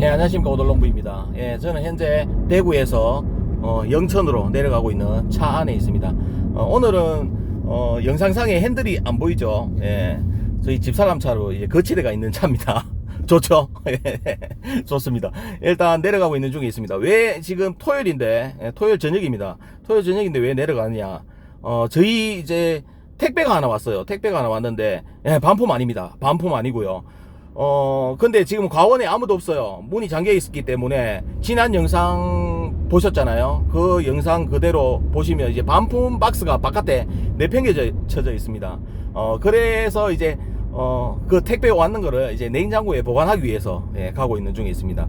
네, 안녕하십니까 오돌롱부입니다. 예, 저는 현재 대구에서 어, 영천으로 내려가고 있는 차 안에 있습니다. 어, 오늘은 어, 영상상에 핸들이 안 보이죠. 예, 저희 집사람 차로 이제 거치대가 있는 차입니다. 좋죠? 예, 좋습니다. 일단 내려가고 있는 중에 있습니다. 왜 지금 토요일인데 예, 토요일 저녁입니다. 토요일 저녁인데 왜 내려가느냐? 어, 저희 이제 택배가 하나 왔어요. 택배가 하나 왔는데 예, 반품 아닙니다. 반품 아니고요. 어, 근데 지금 과원에 아무도 없어요. 문이 잠겨 있기 때문에 지난 영상 보셨잖아요. 그 영상 그대로 보시면 이제 반품 박스가 바깥에 내팽겨져 쳐져 있습니다. 어, 그래서 이제 어, 그 택배 왔는 거를 이제 냉장고에 보관하기 위해서 예, 가고 있는 중에 있습니다.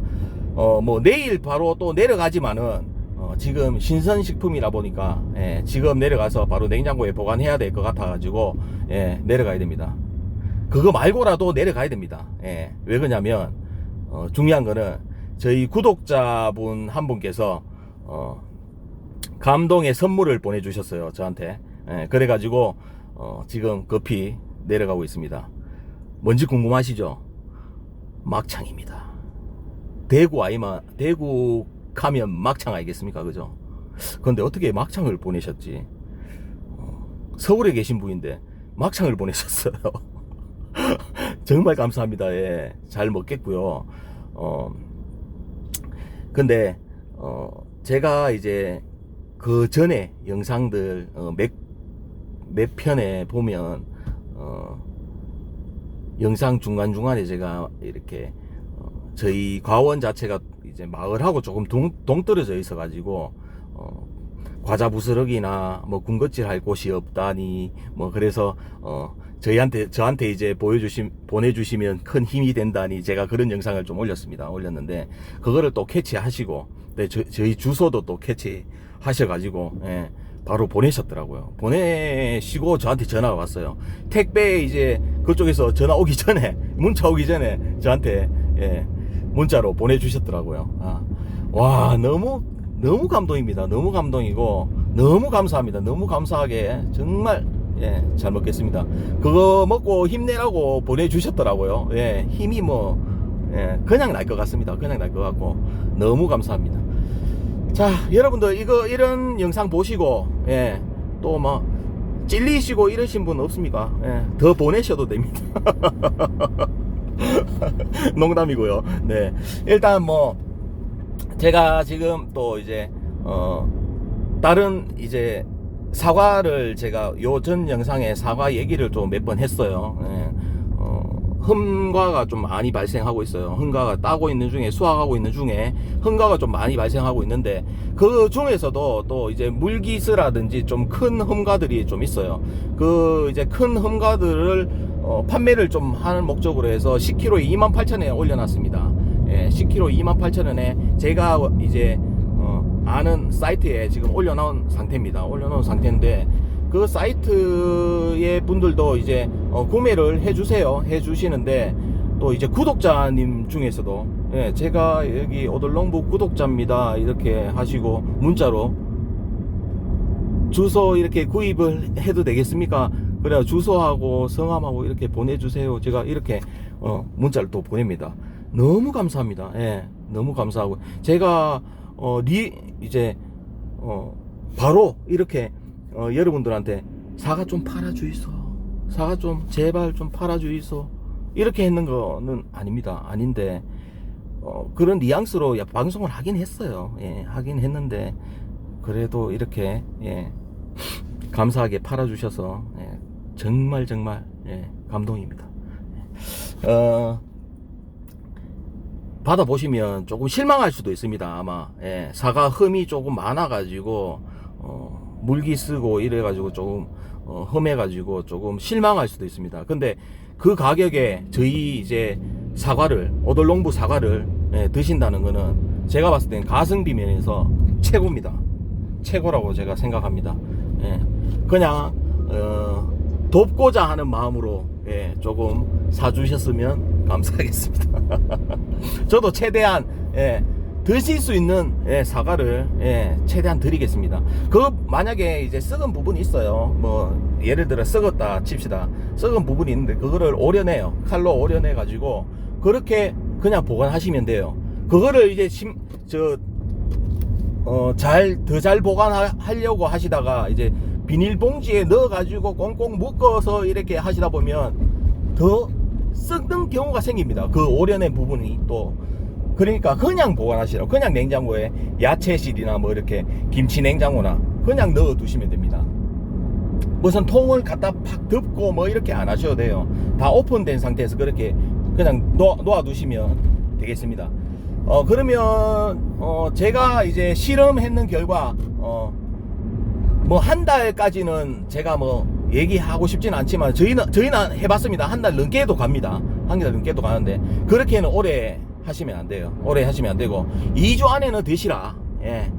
어, 뭐 내일 바로 또 내려가지만은 어, 지금 신선식품이라 보니까 예, 지금 내려가서 바로 냉장고에 보관해야 될 것 같아 가지고 예, 내려가야 됩니다. 그거 말고라도 내려가야 됩니다. 예, 왜 그러냐면 어, 중요한 거는 저희 구독자분 한 분께서 어, 감동의 선물을 보내주셨어요 저한테. 예, 그래가지고 어, 지금 급히 내려가고 있습니다. 뭔지 궁금하시죠? 막창입니다. 대구 아이만 대구 가면 막창 아니겠습니까, 그죠? 그런데 어떻게 막창을 보내셨지? 어, 서울에 계신 분인데 막창을 보내셨어요. 정말 감사합니다. 예. 잘 먹겠고요. 어, 근데, 어, 제가 이제 그 전에 영상들, 어, 몇, 몇 편에 보면, 어, 영상 중간중간에 제가 이렇게, 어, 저희 과원 자체가 이제 마을하고 조금 동, 동떨어져 있어 가지고, 어, 과자 부스러기나 뭐 군것질 할 곳이 없다니 뭐 그래서 어 저희한테 저한테 이제 보여주심 보내주시면 큰 힘이 된다니 제가 그런 영상을 좀 올렸습니다 올렸는데 그거를 또 캐치하시고 네, 저, 저희 주소도 또 캐치하셔가지고 예, 바로 보내셨더라고요 보내시고 저한테 전화가 왔어요 택배 이제 그쪽에서 전화 오기 전에 문자 오기 전에 저한테 예, 문자로 보내주셨더라고요 아, 와 너무 너무 감동입니다. 너무 감동이고 너무 감사합니다. 너무 감사하게 정말 예, 잘 먹겠습니다. 그거 먹고 힘내라고 보내주셨더라고요. 예, 힘이 뭐 예, 그냥 날 것 같습니다. 그냥 날 것 같고 너무 감사합니다. 자, 여러분들 이거 이런 영상 보시고 예, 또 뭐 찔리시고 이러신 분 없습니까? 예, 더 보내셔도 됩니다. 농담이고요. 네, 일단 뭐 제가 지금 또 이제 어 다른 이제 사과를 제가 요전 영상에 사과 얘기를 좀몇번 했어요. 예. 어, 흠과가 좀 많이 발생하고 있어요. 흠과가 따고 있는 중에 수확하고 있는 중에 흠과가 좀 많이 발생하고 있는데 그 중에서도 또 이제 물기스라든지 좀 큰 흠과들이 좀 있어요. 그 이제 큰 흠과들을 어, 판매를 좀 하는 목적으로 해서 10kg에 28,000원에 올려놨습니다. 예, 10kg 28,000원에 제가 이제 어, 아는 사이트에 지금 올려놓은 상태입니다. 올려놓은 상태인데 그 사이트의 분들도 이제 어, 구매를 해주세요. 해주시는데 또 이제 구독자님 중에서도 예, 제가 여기 오돌롱부 구독자입니다. 이렇게 하시고 문자로 주소 이렇게 구입을 해도 되겠습니까? 그래 주소하고 성함하고 이렇게 보내주세요. 제가 이렇게 어, 문자를 또 보냅니다. 너무 감사합니다. 예, 너무 감사하고 제가 어, 리 이제 어, 바로 이렇게 어, 여러분들한테 사과 좀 팔아주이소. 사과 좀 제발 좀 팔아주이소. 이렇게 했는 거는 아닙니다. 아닌데 어, 그런 뉘앙스로 야, 방송을 하긴 했어요. 예, 하긴 했는데 그래도 이렇게 예, 감사하게 팔아주셔서 예, 정말 정말 예, 감동입니다. 어, 받아보시면 조금 실망할 수도 있습니다. 아마 예, 사과 흠이 조금 많아가지고 어, 물기 쓰고 이래가지고 조금 어, 흠해가지고 조금 실망할 수도 있습니다. 근데 그 가격에 저희 이제 사과를 오돌롱부 사과를 예, 드신다는 거는 제가 봤을 땐 가성비 면에서 최고입니다. 최고라고 제가 생각합니다. 예, 그냥 어, 돕고자 하는 마음으로 예, 조금 사주셨으면 감사하겠습니다. 저도 최대한 예, 드실 수 있는 예, 사과를 예, 최대한 드리겠습니다. 그 만약에 이제 썩은 부분이 있어요. 뭐 예를 들어 썩었다 칩시다. 썩은 부분이 있는데 그거를 오려내요. 칼로 오려내 가지고 그렇게 그냥 보관하시면 돼요. 그거를 이제 심, 저, 어, 잘, 더 잘 보관하려고 하시다가 이제 비닐봉지에 넣어가지고 꽁꽁 묶어서 이렇게 하시다 보면 더 썩는 경우가 생깁니다. 그 오려낸 부분이 또. 그러니까 그냥 보관하시라고. 그냥 냉장고에 야채실이나 뭐 이렇게 김치 냉장고나 그냥 넣어 두시면 됩니다. 무슨 통을 갖다 팍 덮고 뭐 이렇게 안 하셔도 돼요. 다 오픈된 상태에서 그렇게 그냥 놓아, 두시면 되겠습니다. 어, 그러면, 어, 제가 이제 실험했는 결과, 어, 뭐 한 달까지는 제가 뭐 얘기하고 싶지는 않지만 저희는, 저희는 해봤습니다. 한 달 넘게도 갑니다. 한 달 넘게도 가는데, 그렇게는 오래 하시면 안 돼요. 오래 하시면 안 되고, 2주 안에는 드시라. 예.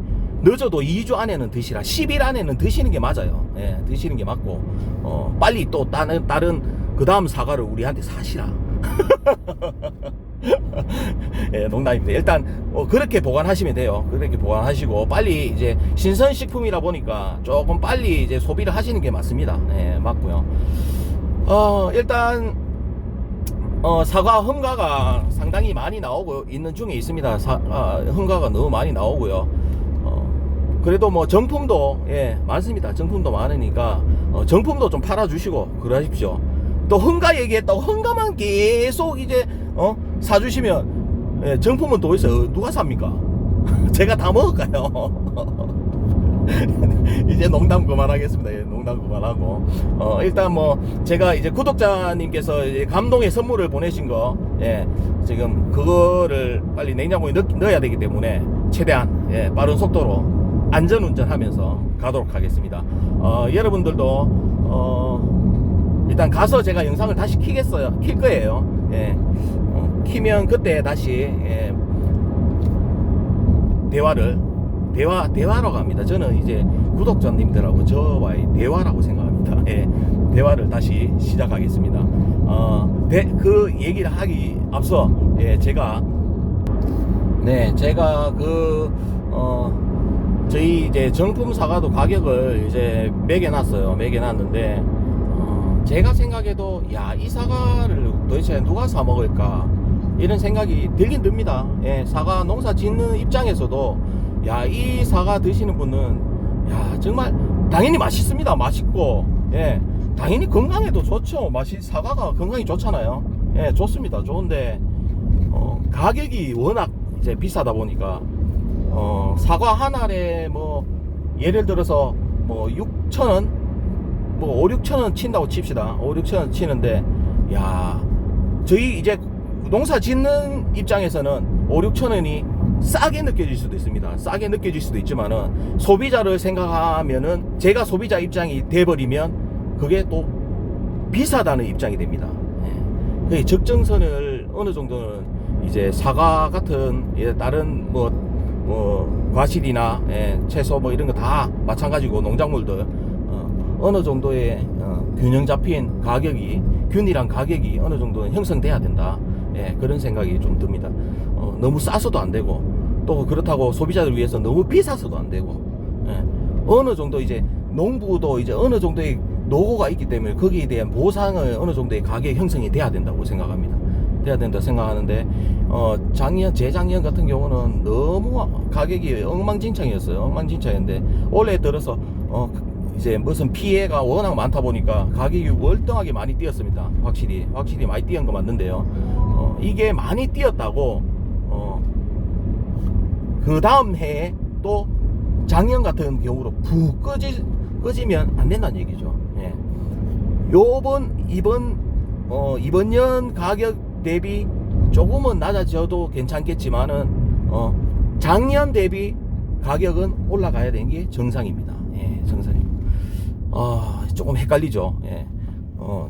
늦어도 2주 안에는 드시라. 10일 안에는 드시는 게 맞아요. 예, 드시는 게 맞고, 어, 빨리 또 다른, 다른, 그 다음 사과를 우리한테 사시라. 예, 농담입니다. 일단 어, 그렇게 보관하시면 돼요. 그렇게 보관하시고 빨리 이제 신선식품이라 보니까 조금 빨리 이제 소비를 하시는 게 맞습니다. 예, 맞고요. 어, 일단 어, 사과 흠가가 상당히 많이 나오고 있는 중에 있습니다. 사, 아, 흠가가 너무 많이 나오고요. 어, 그래도 뭐 정품도 예 많습니다. 정품도 많으니까 어, 정품도 좀 팔아주시고 그러십시오. 또 흠가 얘기했다고 흠가만 계속 이제 어 사주시면 예, 정품은 또 있어요. 누가 삽니까? 제가 다 먹을까요? 이제 농담 그만하겠습니다. 예, 농담 그만하고 어, 일단 뭐 제가 이제 구독자님께서 이제 감동의 선물을 보내신 거 예, 지금 그거를 빨리 냉장고에 넣, 넣어야 되기 때문에 최대한 예, 빠른 속도로 안전 운전하면서 가도록 하겠습니다. 어, 여러분들도 어, 일단 가서 제가 영상을 다시 키겠어요. 킬 거예요. 예, 어, 키면 그때 다시 예, 대화를 대화 대화로 갑니다. 저는 이제 구독자님들하고 저와의 대화라고 생각합니다. 예, 대화를 다시 시작하겠습니다. 어, 대, 그 얘기를 하기 앞서 예, 제가 네, 제가 그 어, 저희 이제 정품 사과도 가격을 이제 매겨놨어요. 매겨놨는데 어, 제가 생각해도 야 이 사과를 도대체 누가 사 먹을까 이런 생각이 들긴 듭니다. 예, 사과 농사 짓는 입장에서도 야 이 사과 드시는 분은 야 정말 당연히 맛있습니다. 맛있고 예 당연히 건강에도 좋죠. 맛이 사과가 건강이 좋잖아요. 예 좋습니다. 좋은데 어, 가격이 워낙 이제 비싸다 보니까 어, 사과 한 알에 뭐 예를 들어서 뭐 6천 원, 뭐 5, 6천 원 친다고 칩시다. 5, 6천 원 치는데 야 저희 이제 농사 짓는 입장에서는 5, 6천 원이 싸게 느껴질 수도 있습니다. 싸게 느껴질 수도 있지만은 소비자를 생각하면은 제가 소비자 입장이 돼버리면 그게 또 비싸다는 입장이 됩니다. 예. 그 적정선을 어느 정도는 이제 사과 같은 예, 다른 뭐, 뭐 과실이나 예, 채소 뭐 이런 거 다 마찬가지고 농작물들 어, 어느 정도의 어, 균형 잡힌 가격이 균일한 가격이 어느 정도는 형성돼야 된다. 예, 그런 생각이 좀 듭니다. 어, 너무 싸서도 안 되고 또 그렇다고 소비자들 위해서 너무 비싸서도 안 되고 예, 어느 정도 이제 농부도 이제 어느 정도의 노고가 있기 때문에 거기에 대한 보상을 어느 정도의 가격 형성이 돼야 된다고 생각합니다. 돼야 된다 생각하는데 어 작년 재작년 같은 경우는 너무 가격이 엉망진창이었어요. 엉망진창인데 올해 들어서 어 이제 무슨 피해가 워낙 많다 보니까 가격이 월등하게 많이 뛰었습니다. 확실히 확실히 많이 뛰은 거 맞는데요. 어 이게 많이 뛰었다고 어 그 다음 해에 또 작년 같은 경우로 푹 꺼지, 꺼지면 안 된다는 얘기죠. 예. 요번 이번 어 이번 년 가격 대비 조금은 낮아져도 괜찮겠지만은 어 작년 대비 가격은 올라가야 되는 게 정상입니다. 예, 정상입니다. 아, 조금 헷갈리죠. 예. 어,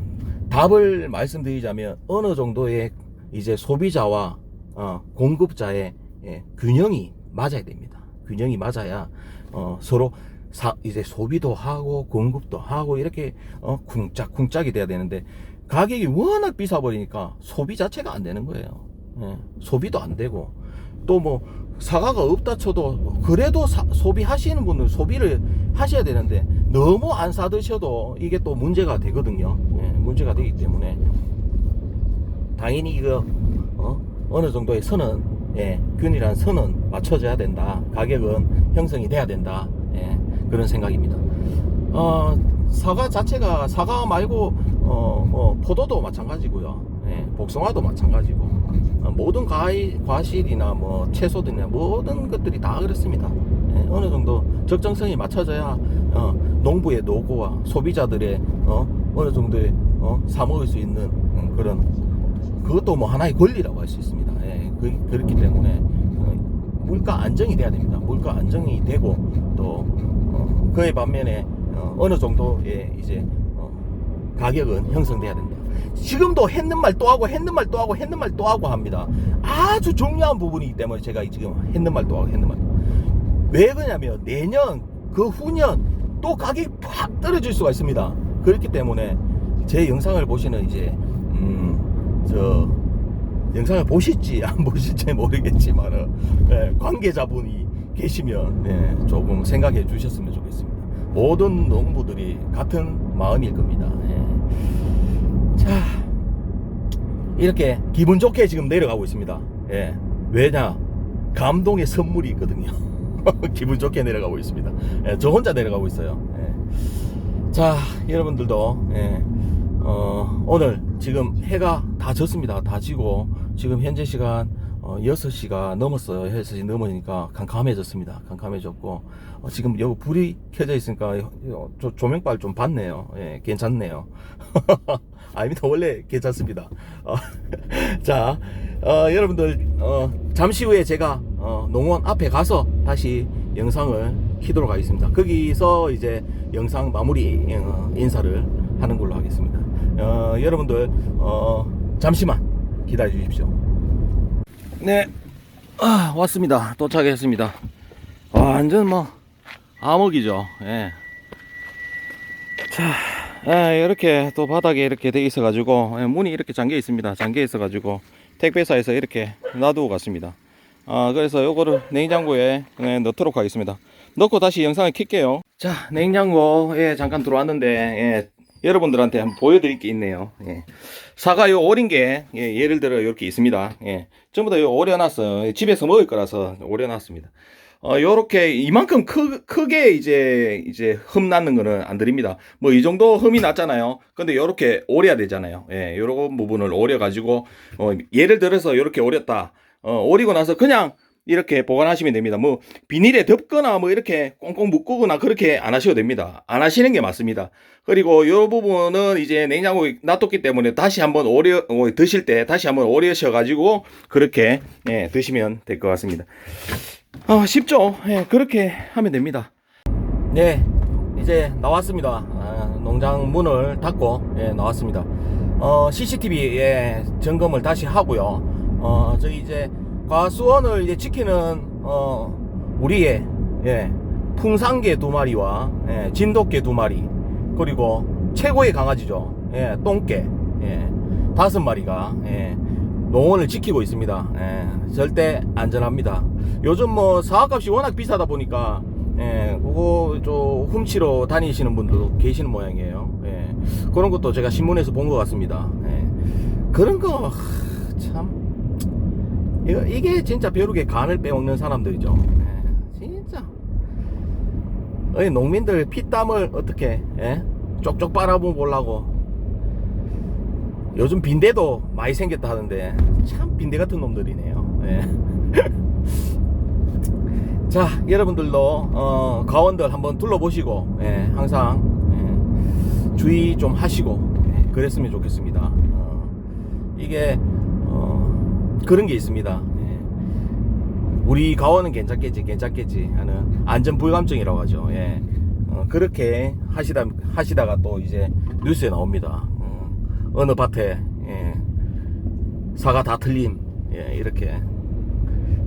답을 말씀드리자면 어느 정도의 이제 소비자와 어, 공급자의 예, 균형이 맞아야 됩니다. 균형이 맞아야 어, 서로 사, 이제 소비도 하고 공급도 하고 이렇게 어, 쿵짝쿵짝이 돼야 되는데 가격이 워낙 비싸 버리니까 소비 자체가 안 되는 거예요. 예, 소비도 안 되고 또 뭐 사과가 없다 쳐도 그래도 사, 소비하시는 분은 소비를 하셔야 되는데 너무 안 사드셔도 이게 또 문제가 되거든요. 예, 문제가 되기 때문에 당연히 이거 어, 어느 정도의 선은 예, 균이란 선은 맞춰져야 된다. 가격은 형성이 돼야 된다. 예, 그런 생각입니다. 어, 사과 자체가 사과 말고 어, 뭐 포도도 마찬가지고요. 예, 복숭아도 마찬가지고 어, 모든 과일, 과실이나 뭐 채소들이나 모든 것들이 다 그렇습니다. 예, 어느 정도 적정성이 맞춰져야 어, 농부의 노고와 소비자들의 어, 어느 정도의 어, 사 먹을 수 있는 음, 그런 그것도 뭐 하나의 권리라고 할 수 있습니다. 예, 그, 그렇기 때문에 어, 물가 안정이 돼야 됩니다. 물가 안정이 되고 또 어, 그에 반면에 어, 어느 정도의 이제 어, 가격은 형성돼야 된다. 지금도 했는 말 또 하고 했는 말 또 하고 했는 말 또 하고 합니다. 아주 중요한 부분이기 때문에 제가 지금 했는 말 또 하고 했는 말. 왜 그러냐면 내년 그 후년 또 가격이 팍 떨어질 수가 있습니다. 그렇기 때문에 제 영상을 보시는 이제 음 저 영상을 보실지 안 보실지 모르겠지만은 예, 관계자분이 계시면 예, 조금 생각해 주셨으면 좋겠습니다. 모든 농부들이 같은 마음일 겁니다. 예. 자 이렇게 기분 좋게 지금 내려가고 있습니다. 예. 왜냐 감동의 선물이 있거든요. 기분 좋게 내려가고 있습니다. 예, 저 혼자 내려가고 있어요. 예. 자 여러분들도 예, 어, 오늘 지금 해가 다 졌습니다. 다 지고 지금 현재 시간 어, 6시가 넘었어요. 6시 넘으니까 캄캄해졌습니다. 캄캄해졌고 어, 지금 여기 불이 켜져 있으니까 어, 조, 조명빨 좀 봤네요. 예, 괜찮네요. 아닙니다. 원래 괜찮습니다. 어, 자, 어, 여러분들 어, 잠시 후에 제가 어, 농원 앞에 가서 다시 영상을 키도록 하겠습니다. 거기서 이제 영상 마무리 어, 인사를 하는 걸로 하겠습니다. 어, 여러분들 어, 잠시만 기다려 주십시오. 네, 아, 왔습니다. 도착했습니다. 완전 뭐 암흑이죠. 예. 자, 예, 이렇게 또 바닥에 이렇게 돼 있어가지고 예, 문이 이렇게 잠겨 있습니다. 잠겨 있어가지고 택배사에서 이렇게 놔두고 갔습니다. 아, 그래서 요거를 냉장고에 예, 넣도록 하겠습니다. 넣고 다시 영상을 킬게요. 자, 냉장고에 잠깐 들어왔는데 예, 여러분들한테 한번 보여드릴 게 있네요. 예. 사과 요 오린 게 예, 예를 들어 이렇게 있습니다. 예. 전부 다 요 오려놨어요. 예, 집에서 먹을 거라서 오려놨습니다. 어, 요렇게 이만큼 크, 크게 이제 이제 흠 났는 거는 안 드립니다. 뭐 이 정도 흠이 났잖아요. 근데 요렇게 오려야 되잖아요. 예, 요런 부분을 오려 가지고 어, 예를 들어서 요렇게 오렸다. 어, 오리고 나서 그냥 이렇게 보관하시면 됩니다. 뭐 비닐에 덮거나 뭐 이렇게 꽁꽁 묶거나 그렇게 안 하셔도 됩니다. 안 하시는 게 맞습니다. 그리고 요 부분은 이제 냉장고에 놔뒀기 때문에 다시 한번 오려 어, 드실 때 다시 한번 오려셔 가지고 그렇게 예, 드시면 될 것 같습니다. 아, 쉽죠? 예, 그렇게 하면 됩니다. 네, 이제 나왔습니다. 아, 농장 문을 닫고 예, 나왔습니다. 어, CCTV 예, 점검을 다시 하고요. 어, 저희 이제 과수원을 이제 지키는 어, 우리의 예, 풍산개 두 마리와 예, 진돗개 두 마리 그리고 최고의 강아지죠. 예, 똥개 예, 다섯 마리가 예, 농원을 지키고 있습니다. 예, 절대 안전합니다. 요즘 뭐 사과값이 워낙 비싸다 보니까 예, 그거 좀 훔치러 다니시는 분들도 계시는 모양이에요. 예, 그런 것도 제가 신문에서 본 것 같습니다. 예, 그런 거 참. 이게 진짜 벼룩에 간을 빼먹는 사람들이죠. 예, 진짜. 어이, 농민들 피땀을 어떻게, 예? 쪽쪽 빨아보려고. 요즘 빈대도 많이 생겼다 하는데, 참 빈대 같은 놈들이네요. 예. 자, 여러분들도, 어, 가원들 한번 둘러보시고, 예, 항상, 예, 주의 좀 하시고, 예, 그랬으면 좋겠습니다. 어, 이게, 어, 그런 게 있습니다. 예. 우리 가원은 괜찮겠지, 괜찮겠지 하는 안전 불감증이라고 하죠. 예. 어, 그렇게 하시다 하시다가 또 이제 뉴스에 나옵니다. 어, 어느 밭에 예, 사과 다 틀림 예, 이렇게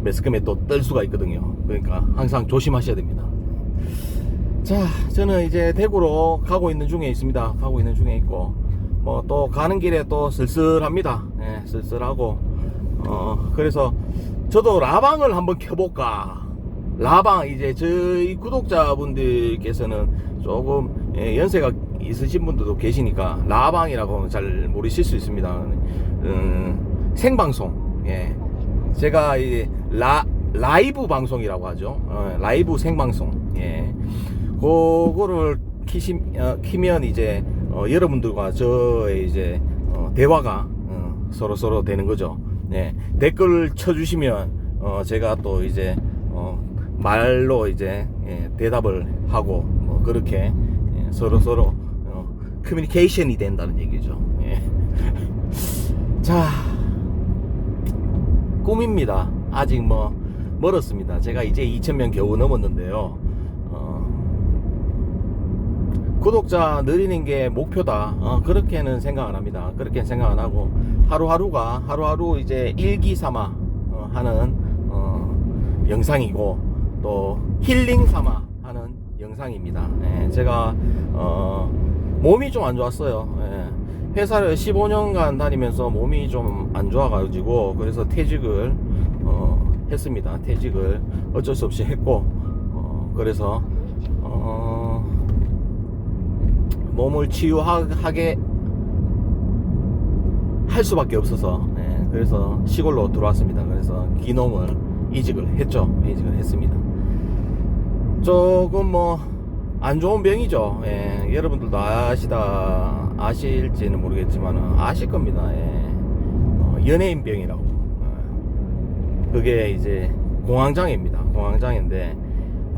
매스컴에 또 뜰 수가 있거든요. 그러니까 항상 조심하셔야 됩니다. 자, 저는 이제 대구로 가고 있는 중에 있습니다. 가고 있는 중에 있고 뭐 또 가는 길에 또 쓸쓸합니다. 예, 쓸쓸하고 어 그래서 저도 라방을 한번 켜볼까. 라방 이제 저희 구독자분들께서는 조금 예, 연세가 있으신 분들도 계시니까 라방이라고 잘 모르실 수 있습니다. 음, 생방송 예, 제가 이 라, 라이브 방송이라고 하죠. 어, 라이브 생방송. 예. 그거를 키시, 어, 키면 이제 어, 여러분들과 저의 이제 어, 대화가 어, 서로 서로 되는 거죠. 예. 댓글 쳐주시면 어, 제가 또 이제 어, 말로 이제 예, 대답을 하고 뭐 그렇게 예, 서로 서로 어, 커뮤니케이션이 된다는 얘기죠. 예. 자. 꿈입니다. 아직 뭐 멀었습니다. 제가 이제 2,000명 겨우 넘었는데요. 어, 구독자 늘리는 게 목표다. 어, 그렇게는 생각 안 합니다. 그렇게 생각 안 하고 하루하루가 하루하루 이제 일기 삼아 어, 하는 어, 영상이고 또 힐링 삼아 하는 영상입니다. 예, 제가 어, 몸이 좀 안 좋았어요. 예. 회사를 15년간 다니면서 몸이 좀 안 좋아가지고 그래서 퇴직을 어, 했습니다. 퇴직을 어쩔 수 없이 했고 어, 그래서 어, 몸을 치유하게 할 수밖에 없어서 예, 그래서 시골로 들어왔습니다. 그래서 기농을 이직을 했죠. 이직을 했습니다. 조금 뭐 안 좋은 병이죠. 예, 여러분들도 아시다 아실지는 모르겠지만 아실 겁니다. 예. 어, 연예인 병이라고. 어, 그게 이제 공황장애입니다. 공황장애인데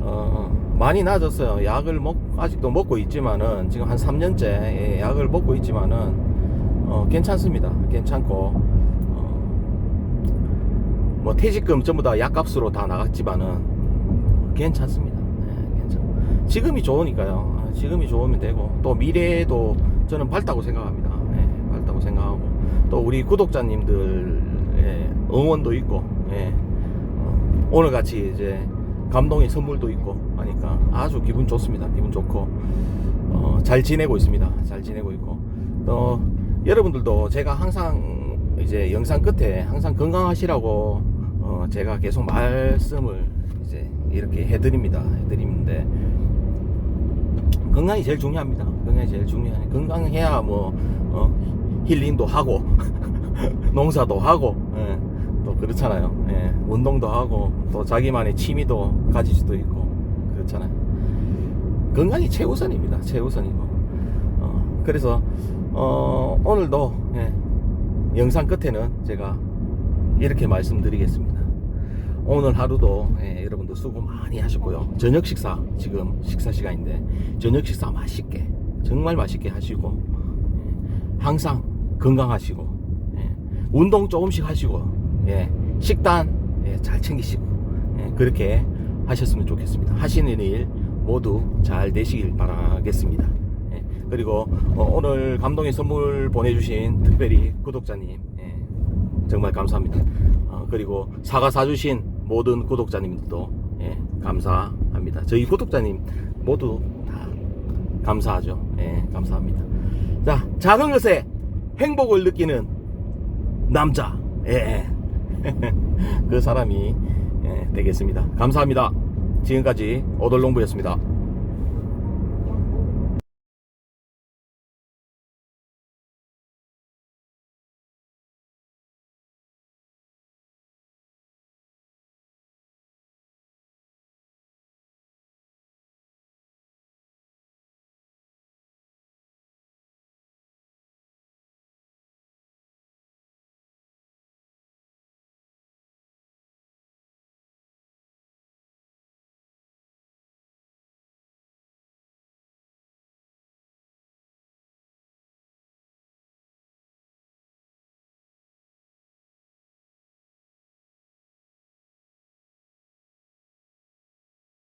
어, 많이 나아졌어요. 약을 먹 아직도 먹고 있지만은 지금 한 3년째 예, 약을 먹고 있지만은 어, 괜찮습니다. 괜찮고 어, 뭐 퇴직금 전부 다 약값으로 다 나갔지만은 괜찮습니다. 예, 괜찮. 지금이 좋으니까요. 아, 지금이 좋으면 되고 또 미래도 저는 밝다고 생각합니다. 예, 밝다고 생각하고 또 우리 구독자님들의 응원도 있고 예, 어, 오늘 같이 이제 감동의 선물도 있고 하니까 아주 기분 좋습니다. 기분 좋고 어, 잘 지내고 있습니다. 잘 지내고 있고 또 여러분들도 제가 항상 이제 영상 끝에 항상 건강하시라고 어, 제가 계속 말씀을 이제 이렇게 해드립니다. 해드리는데 건강이 제일 중요합니다. 건강이 제일 중요해. 건강해야 뭐 어, 힐링도 하고 농사도 하고 예, 또 그렇잖아요. 예, 운동도 하고 또 자기만의 취미도 가질 수도 있고 그렇잖아요. 건강이 최우선입니다. 최우선이고. 어, 그래서 어, 오늘도 예, 영상 끝에는 제가 이렇게 말씀드리겠습니다. 오늘 하루도 예, 여러분들 수고 많이 하셨고요. 저녁 식사 지금 식사 시간인데 저녁 식사 맛있게 정말 맛있게 하시고 예, 항상 건강하시고 예, 운동 조금씩 하시고 예, 식단 예, 잘 챙기시고 예, 그렇게 하셨으면 좋겠습니다. 하시는 일 모두 잘 되시길 바라겠습니다. 예, 그리고 어, 오늘 감동의 선물 보내주신 특별히 구독자님 예, 정말 감사합니다. 어, 그리고 사과 사주신 모든 구독자님들도 예, 감사합니다. 저희 구독자님 모두 다 감사하죠. 예, 감사합니다. 자, 작은 것에 행복을 느끼는 남자. 예. 그 사람이 예, 되겠습니다. 감사합니다. 지금까지 오돌농부였습니다.